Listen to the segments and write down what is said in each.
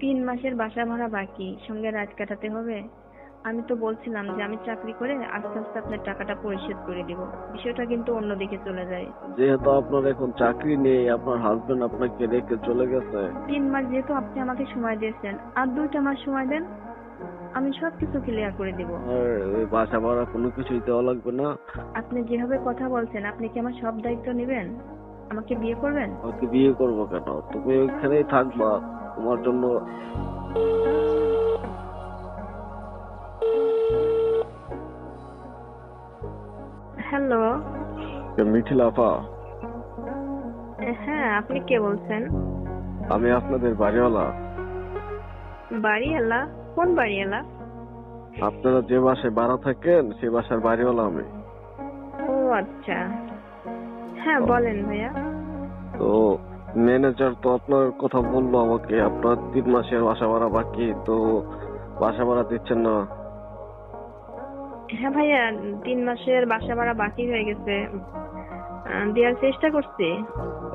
তিন মাসের বাসা ভাড়া বাকি সঙ্গে রাত কাটাতে হবে। আমি তো বলছিলাম যে আমি চাকরি করে আস্তে আস্তে আপনার টাকাটা পরিশোধ করে দিব। বিষয়টা কিন্তু অন্যদিকে চলে যায়। যেহেতু আপনার এখন চাকরি নেই আপনার হাজবেন্ড আপনাকে রেখে চলে গেছে। তিন মাস যেহেতু আপনি আমাকে সময় দিয়েছেন আর দুইটা মাস সময় দেন আমি সবকিছু ক্লিয়ার করে দিব। আর ওই বাসা ভাড়া কোনো কিছুই দেওয়া লাগবে না। আপনি যেভাবে কথা বলছেন আপনি কি আমার সব দায়িত্ব নেবেন? আমাকে বিয়ে করবেন? আমাকে বিয়ে করব কেন? তুমি ওইখানেই থাকবা। তোমার জন্য হ্যালো। মিঠিল আপা। হ্যাঁ আপনি কে বলছেন? আমি আপনাদের বাড়িওয়ালা। বাড়িওয়ালা? কোন বাড়িওয়ালা? আপনারা যে বাসায় ভাড়া থাকেন সেই বাসার বাড়িওয়ালা আমি। ও আচ্ছা। হ্যাঁ বলেন ভাইয়া। তো ম্যানেজার তো আপনার কথা বলল আমাকে আপনার তিন মাসের বাসা ভাড়া বাকি তো বাসা ভাড়া দিচ্ছেন না। হ্যাঁ ভাইয়া তিন মাসের বাসা ভাড়া বাকি হয়ে গেছে। দেওয়ার চেষ্টা করছি।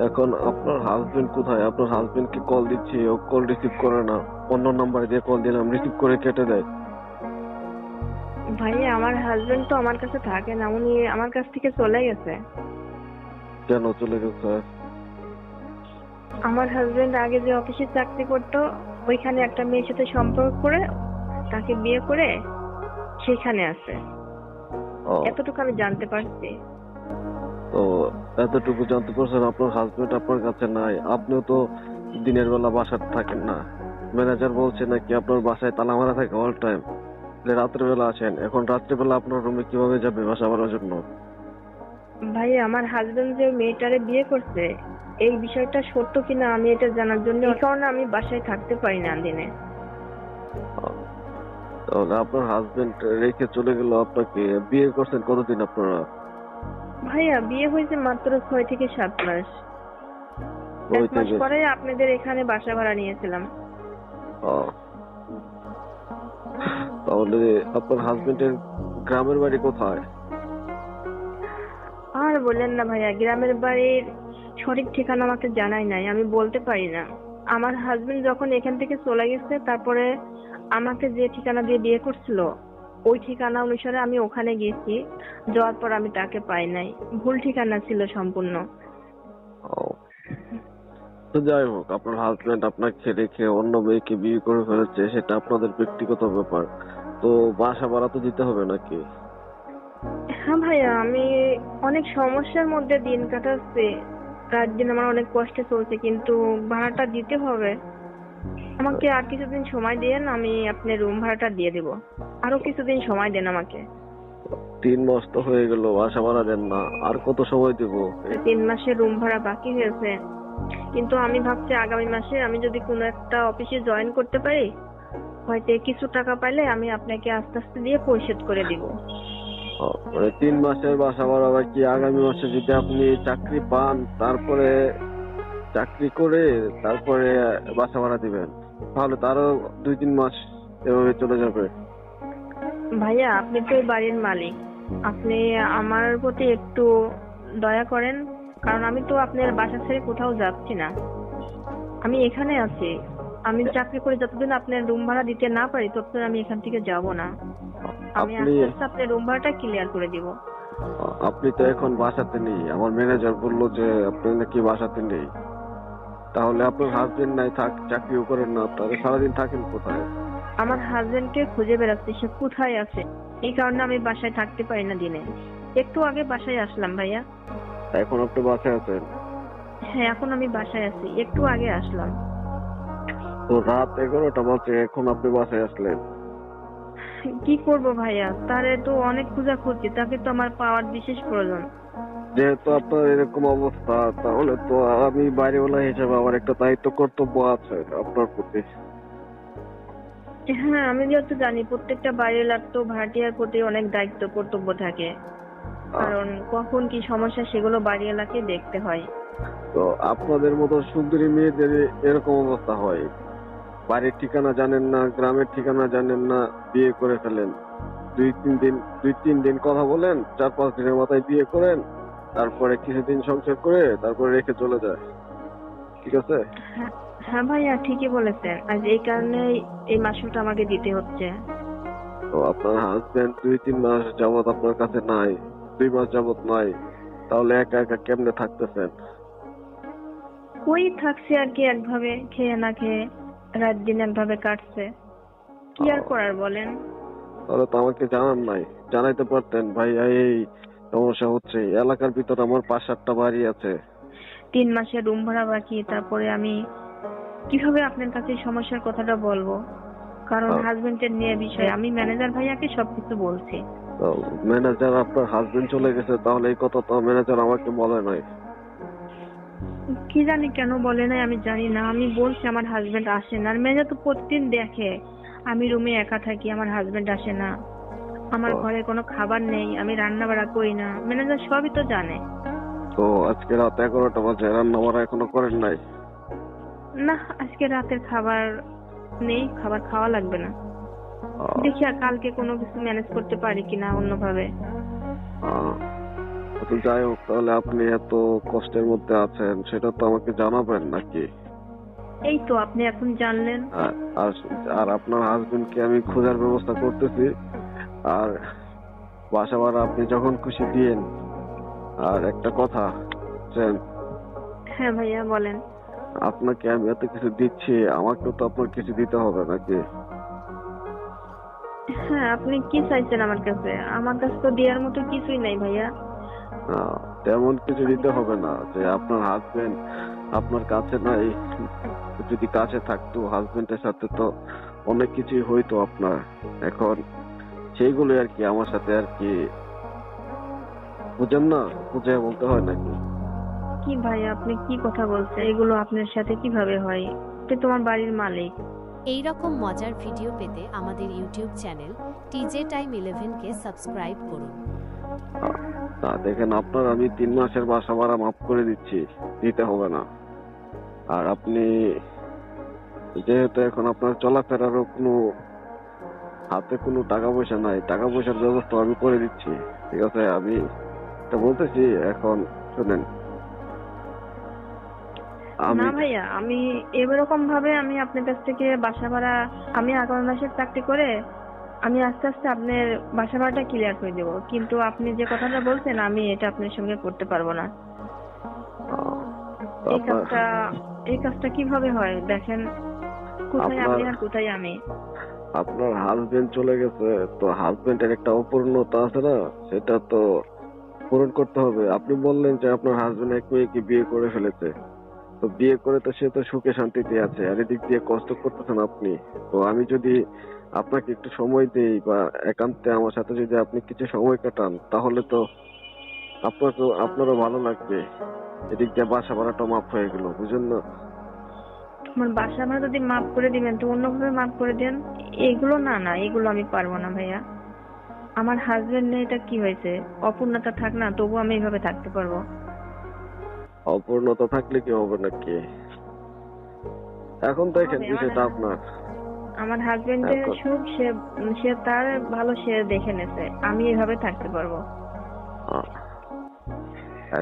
এখন আপনার হাজবেন্ড কোথায়? আপনার হাজবেন্ড কে কল দিচ্ছি? ও কল রিসিভ করে না। অন্য নাম্বারে দিয়ে কল দিলাম রিসিভ করে কেটে দেয়। ভাইয়া আমার হাজবেন্ড তো আমার কাছে থাকে না উনি আমার কাছ থেকে চলে গেছে। কেন চলে গেছে? আমার হাজবেন্ড আগে যে অফিসে চাকরি করতো ওইখানে একটা মেয়ের সাথে সম্পর্ক করে তাকে বিয়ে করে সেখানে আছে। ও, এতটুকু আমি জানতে পারছি। তো এতটুকু জানতে পারছেন আপনার হাজবেন্ড আপনার কাছে নাই। আপনিও তো দিনের বেলা বাসায় থাকেন না। ম্যানেজার বলছে নাকি আপনার বাসায় তালা মারা থাকে অল টাইম রাত্রে বেলা আসেন এখন রাত্রে বেলা আপনার রুমে কীভাবে যাবে বাসা ভাড়ার জন্য? ভাই আমার হাজবেন্ড যে মেয়েটারে বিয়ে করছে এই বিষয়টা সত্য কিনা আমি এটা জানার জন্য এই কারণে আমি বাসায় থাকতে পারি না দিনে। তাহলে আপনার হাজবেন্ড রেখে চলে গেল আপনাকে। বিয়ে করছেন কতদিন আপনারা? ভাইয়া বিয়ে হয়েছে মাত্র ছয় থেকে সাত মাস। এক মাস পরে আপনাদের এখানে বাসা ভাড়া নিয়েছিলাম। ও। তাহলে আপনার হাজবেন্ডের গ্রামের বাড়ি কোথায়? বললেন না ভাইয়া, গ্রামের বাড়ির সঠিক ঠিকানা আমাকে জানাই নাই, আমি বলতে পারি না। আমার হাজবেন্ড যখন এখান থেকে চলে গেছে, তারপরে আমাকে যে ঠিকানা দিয়ে বিয়ে করছিল, ওই ঠিকানা অনুসারে আমি ওখানে গেছি, যাওয়ার পর আমি তাকে পাই নাই। ভুল ঠিকানা ছিল সম্পূর্ণ। তো যাই হোক, আপনার হাজবেন্ড আপনাকে রেখে অন্য মেয়েকে বিয়ে করে ফেলেছে, সেটা আপনাদের ব্যক্তিগত ব্যাপার। তো বাসা ভাড়া তো দিতে হবে নাকি? হ্যাঁ ভাইয়া আমি অনেক সমস্যার মধ্যে দিন কাটাচ্ছি। রাত দিন আমার অনেক কষ্টে চলছে কিন্তু ভাড়াটা দিতে হবে। আমাকে আর কিছুদিন সময় দেন আমি আপনার রুম ভাড়াটা দিয়ে দেব। আরও কিছুদিন সময় দেন আমাকে। তিন মাস তো হয়ে গেল বাসা ভাড়া দেন না। আর কত সময় দেব? তিন মাসের রুম ভাড়া বাকি হয়েছে। কিন্তু আমি ভাবছি আগামী মাসে আমি যদি কোনো একটা অফিসে জয়েন করতে পারি হয়তো কিছু টাকা পাইলে আমি আপনাকে আস্তে আস্তে দিয়ে পরিশোধ করে দিব। মানে তিন মাসের বাসা ভাড়া বাকি। আগামী মাসে যদি আপনি চাকরি পান, তারপরে চাকরি করে তারপরে বাসা ভাড়া দিবেন। তাহলে তারও দুই তিন মাস এভাবে চলে যাবে। ভাইয়া, আপনি তো এই বাড়ির মালিক। আপনি আমার প্রতি একটু দয়া করেন, কারণ আমি তো আপনার বাসা ছেড়ে কোথাও যাচ্ছি না। আমি এখানে আছি। আমি চাকরি করে যতদিন আপনার রুম ভাড়া দিতে না পারি ততদিন আমি এখান থেকে যাব না। আমি আপনি আস্তে আস্তে আপনার রুম ভাড়াটা ক্লিয়ার করে দিব। আপনি তো এখন বাসাতে নেই। আমার ম্যানেজার বলল যে আপনি নাকি বাসাতে নেই? তাহলে আপনার হাজবেন্ড নাই থাক চাকরিও করেন না। তাহলে সারাদিন থাকেন কোথায়? আমার হাজবেন্ডকে খুঁজে বেড়াচ্ছি সে কোথায় আছে? এই কারণে আমি বাসায় থাকতে পারি না দিনে। একটু আগে বাসায় আসলাম ভাইয়া। এখন আপনি বাসায় আছেন? হ্যাঁ এখন আমি বাসায় আছি। একটু আগে আসলাম। তো রাত এগারোটা বাজে এখন আপনি বাসায় আসলেন। কি করব ভাইয়া? তারে তো অনেক খোঁজা খুঁজছি তাকে তো আমার পাওয়ার বিশেষ প্রয়োজন। যেহেতু আপনার এরকম অবস্থা তাহলে তো আমি বাইরেওয়ালা হিসেবে আমার একটা দায়িত্ব কর্তব্য আছে আপনার প্রতি। হ্যাঁ আমি যেহেতু জানি প্রত্যেকটা বাইরের লাগ তো ভাড়াটিয়ার প্রতি অনেক দায়িত্ব কর্তব্য থাকে। কারণ কখন কি সমস্যা সেগুলো বাড়িওয়ালাকে দেখতে হয়। তো আপনাদের মতো সুন্দরী মেয়েদের এরকম অবস্থা হয়। বাড়ির ঠিকানা জানেন না গ্রামের ঠিকানা জানেন না বিয়ে করে ফেলেন। দুই তিন দিন দুই তিন দিন কথা বলেন চার পাঁচ দিনের মাথায় বিয়ে করেন তারপরে কিছুদিন সংসার করে তারপরে রেখে চলে যায়। ঠিক আছে? হ্যাঁ হ্যাঁ ভাইয়া ঠিকই বলেছেন। আজ এই কারণে এই মাসুলটা আমাকে দিতে হচ্ছে। তো আপনার হাজবেন্ড দুই তিন মাস যাবত আপনার কাছে নাই দুই মাস যাবত নাই তাহলে একা একা কেমনে থাকতেছেন? ওই থাকছে আর কি একভাবে খেয়ে না খেয়ে। রাত দিন একভাবে কাটছে। কি আর করার বলেন? তাহলে তো আমাকে জানান নাই। জানাইতে পারতেন। ভাই এই সমস্যা হচ্ছে। এলাকার ভিতর আমার পাঁচ সাতটা বাড়ি আছে। তিন মাসের রুম ভাড়া বাকি। তারপরে আমি কীভাবে আপনার কাছে সমস্যার কথাটা বলব? কারণ আহ। হাজবেন্ডের নিয়ে বিষয়। আমি ম্যানেজার ভাইয়াকে সবকিছু বলছি। ম্যানেজার আপনার হাজবেন্ড চলে গেছে তাহলে এই কথা তো ম্যানেজার আমাকে বলে নাই। কি জানি কেন বলে নাই আমি জানি না। আমি বলছি আমার হাজবেন্ড আসে না। আর ম্যানেজার তো প্রতিদিন দেখে আমি রুমে একা থাকি আমার হাজবেন্ড আসে না। আমার ঘরে কোনো খাবার নেই আমি রান্না বাড়া করি না। ম্যানেজার সবই তো জানে। তো আজকে রাত এগারোটা বাজে রান্না বান্না এখনও করেন নাই? না আজকে রাতের খাবার নেই খাবার খাওয়া লাগবে না। দেখি আর কালকে কোনো কিছু ম্যানেজ করতে পারি কিনা অন্যভাবে। যাই হোক তাহলে আপনি এত কষ্টের মধ্যে আছেন সেটা তো আমাকে জানাবেন নাকি? এই তো আপনি এখন জানলেন। আর আপনার হাজবেন্ডকে আমি খোঁজার ব্যবস্থা করতেছি। আর বাসা ভাড়া আপনি যখন খুশি দিয়েন। আর একটা কথা হ্যাঁ ভাইয়া বলেন। আপনাকে আমি এত কিছু দিচ্ছি আমাকেও তো আপনার কিছু দিতে হবে নাকি? হ্যাঁ আপনি কি চাইছেন আমার কাছে? আমার কাছে তো দেওয়ার মতো কিছুই নাই ভাইয়া। তেমন কিছু দিতে হবে না। যে আপনার হাজবেন্ড আপনার কাছে নাই যদি কাছে থাকতো হাজবেন্ডের সাথে তো অনেক কিছুই হইতো আপনার। এখন সেইগুলো আর কি আমার সাথে আর কি বুঝেন না? বুঝে বলতে হয় নাকি? কি ভাই আপনি কি কথা বলছেন? এগুলো আপনার সাথে কীভাবে হয়? আপনি তোমার বাড়ির মালিক। এই রকম মজার ভিডিও পেতে আমাদের ইউটিউব চ্যানেল টিজে টাইম ইলেভেনকে সাবস্ক্রাইব করুন। তা দেখেন, আপনার আমি তিন মাসের বাসা ভাড়া মাফ করে দিচ্ছি, দিতে হবে না। আর আপনি যেহেতু এখন আপনার চলাফেরারও কোনো হাতে কোনো টাকা পয়সা নাই টাকা পয়সার ব্যবস্থা আমি করে দিচ্ছি, ঠিক আছে? আমি এটা বলতেছি, এখন শুনেন। না ভাইয়া, আমি এরকম ভাবে আমি আপনার কাছ থেকে বাসা ভাড়া, আমি আগামী মাসের চাকরি করে আমি আস্তে আস্তে আপনার বাসা ভাড়াটা ক্লিয়ার করে দেবো। কিন্তু আপনি যে কথাটা বলছেন আমি এটা আপনার সঙ্গে করতে পারব না। এই কাজটা এই কাজটা কীভাবে হয়? দেখেন কোথায় আপনি আর কোথায় আমি? আপনার হাজবেন্ড চলে গেছে তো হাজবেন্ডের একটা অপূর্ণতা আছে না? সেটা তো পূরণ করতে হবে। আপনি বললেন যে আপনার হাজবেন্ড এক মেয়েকে বিয়ে করে ফেলেছে। তো বিয়ে করে তো সে তো সুখে শান্তিতে আছে আর এদিক দিয়ে কষ্ট করতেছেন আপনি। তো আমি যদি আপনাকে একটু সময় দেই বা একান্তে আমার সাথে যদি আপনি কিছু সময় কাটান তাহলে তো আপনাকে আপনারও ভালো লাগবে। এদিক দিয়ে বাসা ভাড়াটা মাফ হয়ে গেল বুঝেন না? আমার বাসা ভাড়া যদি মাফ করে দিবেন তো অন্যভাবে মাফ করে দেন? এগুলো না না এগুলো আমি পারব না ভাইয়া। আমার হাজবেন্ড নেই এটা কি হয়েছে? অপূর্ণতা থাক না তবু আমি এইভাবে থাকতে পারব। অপূর্ণতা থাকলে কি হবে নাকি? এখন দেখেন বিষয়টা আপনার। আমার হাজবেন্ডের সুখ সে সে তার ভালো সে দেখে নেছে। আমি এইভাবে থাকতে পারব।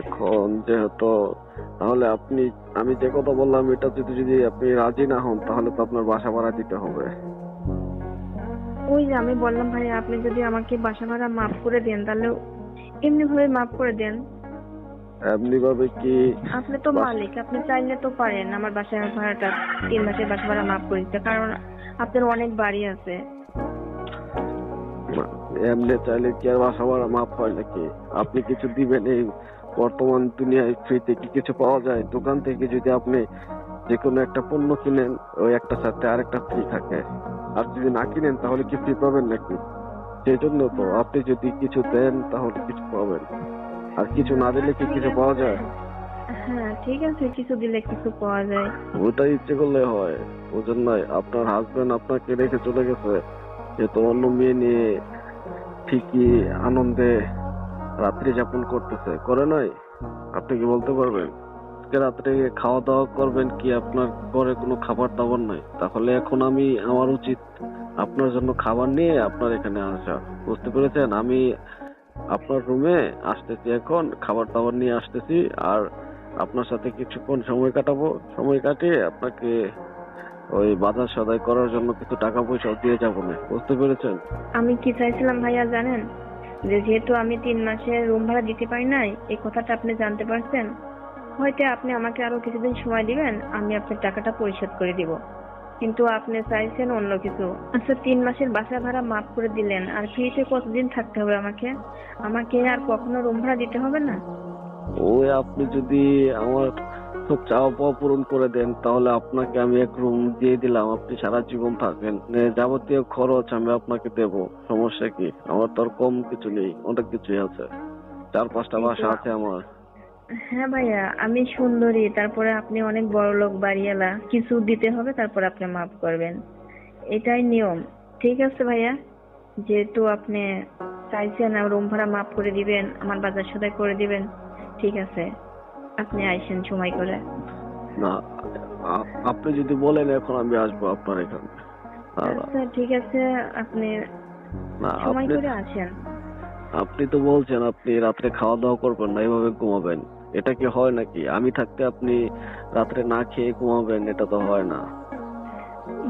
এখন যেহেতু তাহলে আপনি আমি যে কথা বললাম এটা যদি যদি আপনি রাজি না হন তাহলে তো আপনার বাসা ভাড়া দিতে হবে। ওই যে আমি বললাম ভাই আপনি যদি আমাকে বাসা ভাড়া মাফ করে দেন তাহলে এমনি ভাবে মাফ করে দেন। এমনি ভাবে কি আপনি তো মালিক আপনি চাইলে তো পারেন আমার বাসা ভাড়াটা তিন মাসের বাসা ভাড়া মাফ করে দিতে কারণ আপনার অনেক বাড়ি আছে। এমনি চাইলে কি আর বাসা ভাড়া মাফ হয় নাকি? আপনি কিছু দিবেন এই বর্তমান দুনিয়ায় ফ্রিতে কি কিছু পাওয়া যায়? দোকান থেকে যদি আপনি যে কোনো একটা পণ্য কিনেন, ওই একটা সাথে আরেকটা ফ্রি থাকে। আর যদি না কিনেন, তাহলে কি ফ্রি পাবেন নাকি? সেই জন্য তো আপনি যদি কিছু দেন, তাহলে কিছু পাবেন। আর কিছু না দিলে কি কিছু পাওয়া যায়? হ্যাঁ ঠিক আছে, কিছু দিলে কিছু পাওয়া যায়। ওটাই ইচ্ছে করলে হয়। ওজন নয় আপনার হাজবেন্ড আপনাকে রেখে চলে গেছে। যেহেতু অন্য মেয়ে নিয়ে ঠিকই আনন্দে রাত্রি যাপন করতেছে। করে নাই? আপনি কি বলতে পারবেন? আজকে রাত্রে খাওয়া দাওয়া করবেন কি আপনার ঘরে কোনো খাবার দাবার নাই? তাহলে এখন আমি, আমার উচিত আপনার জন্য খাবার নিয়ে আপনার এখানে আসা। বুঝতে পেরেছেন? আমি আপনার রুমে আসতেছি এখন, খাবার দাবার নিয়ে আসতেছি, আর আপনার সাথে কিছুক্ষণ সময় কাটাবো। সময় কাটিয়ে আপনাকে ওই বাজার সদাই করার জন্য কিছু টাকা পয়সা দিয়ে যাব না। বুঝতে পেরেছেন? আমি কি চাইছিলাম ভাইয়া জানেন? যে যেহেতু আমি তিন মাসে রুম ভাড়া দিতে পারি নাই এই কথাটা আপনি জানতে পারছেন? হয়তো আপনি আমাকে আরও কিছুদিন সময় দিবেন, আমি আপনার টাকাটা পরিশোধ করে দিব। কিন্তু আপনি চাইছেন অন্য কিছু। আচ্ছা তিন মাসের বাসা ভাড়া মাফ করে দিলেন, আর ফ্রিতে কতদিন থাকতে হবে আমাকে? আমাকে আর কখনো রুম ভাড়া দিতে হবে না? ওই আপনি যদি আমার সব চাওয়া পাওয়া পূরণ করে দেন তাহলে আপনাকে আমি এক রুম দিয়ে দিলাম। আপনি সারা জীবন থাকবেন। যাবতীয় খরচ আমি আপনাকে দেব। সমস্যা কি? আমার তো আর কম কিছু নেই অনেক কিছুই আছে। চার পাঁচটা বাসা আছে আমার। হ্যাঁ ভাইয়া আমি সুন্দরী তারপরে আপনি অনেক বড় লোক বাড়িওয়ালা। কিছু দিতে হবে তারপর আপনি মাফ করবেন। এটাই নিয়ম। ঠিক আছে ভাইয়া যেহেতু আপনি চাইছেন রুম ভাড়া মাফ করে দিবেন আমার বাজার সদাই করে দিবেন। ঠিক আছে। আপনি আইসেন সময় করে। না আপনি যদি বলেন এখন আমি আসব আপনার এখানে। আচ্ছা ঠিক আছে আপনি সময় করে আসেন। আপনি তো বলছেন আপনি রাত্রে খাওয়া দাওয়া করবেন না এভাবে ঘুমাবেন। এটা কি হয় নাকি? আমি থাকতে আপনি রাত্রে না খেয়ে ঘুমাবেন এটা তো হয় না।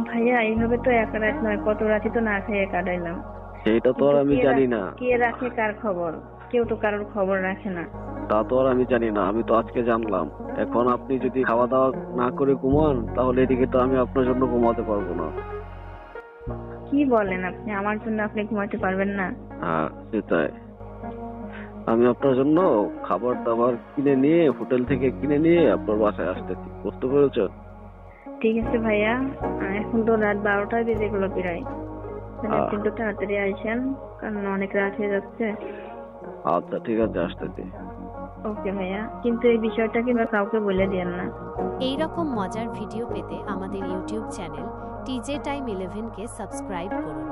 ভাইয়া এইভাবে তো এক রাত নয় কত রাতই তো না খেয়ে কাটাইলাম। সেটা তো আর আমি জানি না। কে রাখে কার খবর? কেউ তো কারোর খবর রাখে না। তা তো আর আমি জানি না আমি তো আজকে জানলাম। এখন আপনি যদি খাওয়া দাওয়া না করে ঘুমান তাহলে এদিকে তো আমি আপনার জন্য ঘুমাতে পারব না। কি বলেন আপনি? আমার জন্য আপনি ঘুমাতে পারবেন না। হ্যাঁ সেটাই। আমি আপনার জন্য খাবার দাবার কিনে নিয়ে হোটেল থেকে কিনে নিয়ে আপনার বাসায় আসতেছি। বুঝতে পেরেছেন ঠিক আছে ভাইয়া। এখন তো রাত বারোটা বেজে গেলো প্রায়। আহ। আপনি একটু তাড়াতাড়ি আইসেন কারণ অনেক রাত হয়ে যাচ্ছে। আচ্ছা ঠিক আছে আসতেছি। ওকে ভাইয়া কিন্তু এই বিষয়টা কিন্তু কাউকে বলে দিয়েন না। এই রকম মজার ভিডিও পেতে আমাদের ইউটিউব চ্যানেল টিজে টাইম ইলেভেনকে সাবস্ক্রাইব করুন।